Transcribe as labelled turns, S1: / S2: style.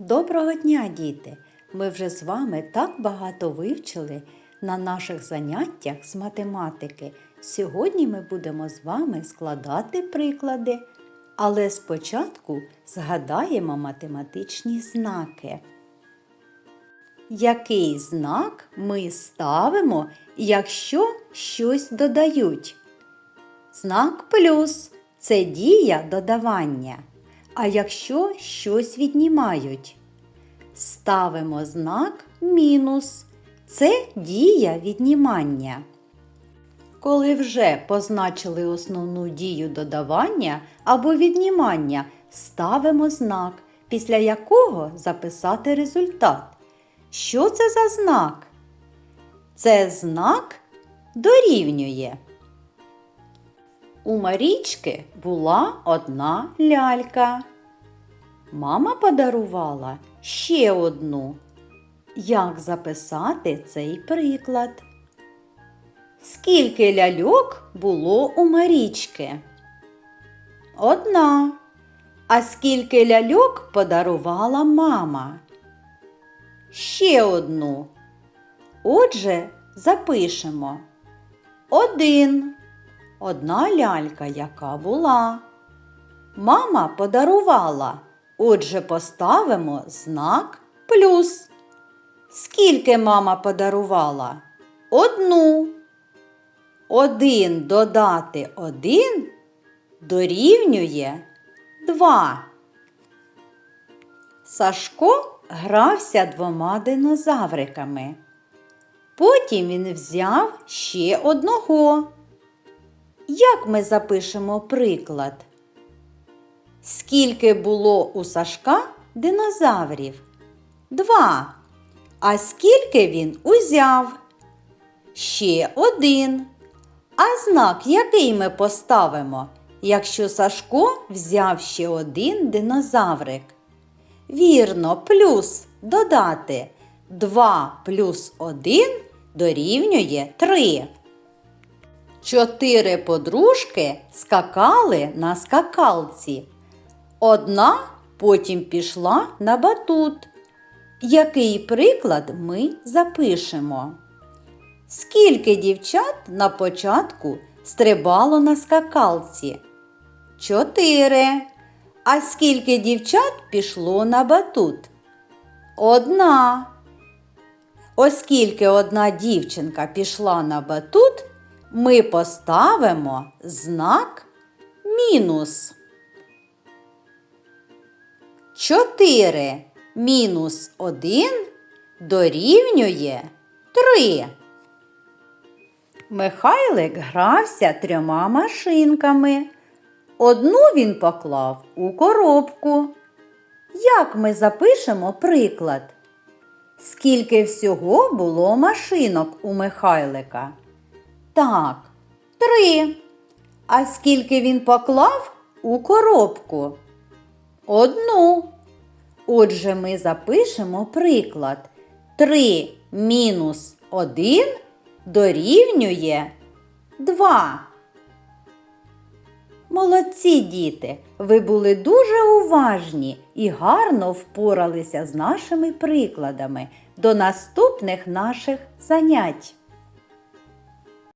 S1: Доброго дня, діти! Ми вже з вами так багато вивчили на наших заняттях з математики. Сьогодні ми будемо з вами складати приклади, але спочатку згадаємо математичні знаки. Який знак ми ставимо, якщо щось додають? Знак плюс це дія додавання. А якщо щось віднімають? Ставимо знак мінус. Це дія віднімання. Коли вже позначили основну дію додавання або віднімання, ставимо знак, після якого записати результат. Що це за знак? Це знак дорівнює. У Марічки була одна лялька. Мама подарувала ще одну. Як записати цей приклад? Скільки ляльок було у Марічки? Одна. А скільки ляльок подарувала мама? Ще одну. Отже, запишемо. Один. Одна лялька, яка була. Мама подарувала. Отже, поставимо знак плюс. Скільки мама подарувала? Одну. Один додати один дорівнює два. Сашко грався двома динозавриками. Потім він взяв ще одного. Як ми запишемо приклад? Скільки було у Сашка динозаврів? Два. А скільки він узяв? Ще один. А знак який ми поставимо, якщо Сашко взяв ще один динозаврик? Вірно, плюс додати 2 плюс 1 дорівнює 3. Чотири подружки скакали на скакалці. Одна потім пішла на батут. Який приклад ми запишемо? Скільки дівчат на початку стрибало на скакалці? Чотири. А скільки дівчат пішло на батут? Одна. Оскільки одна дівчинка пішла на батут, ми поставимо знак мінус. 4 мінус 1 дорівнює 3. Михайлик грався трьома машинками. Одну він поклав у коробку. Як ми запишемо приклад? Скільки всього було машинок у Михайлика? Так, три. А скільки він поклав у коробку? Одну. Отже, ми запишемо приклад. 3 мінус 1 дорівнює 2. Молодці діти! Ви були дуже уважні і гарно впоралися з нашими прикладами. До наступних наших занять.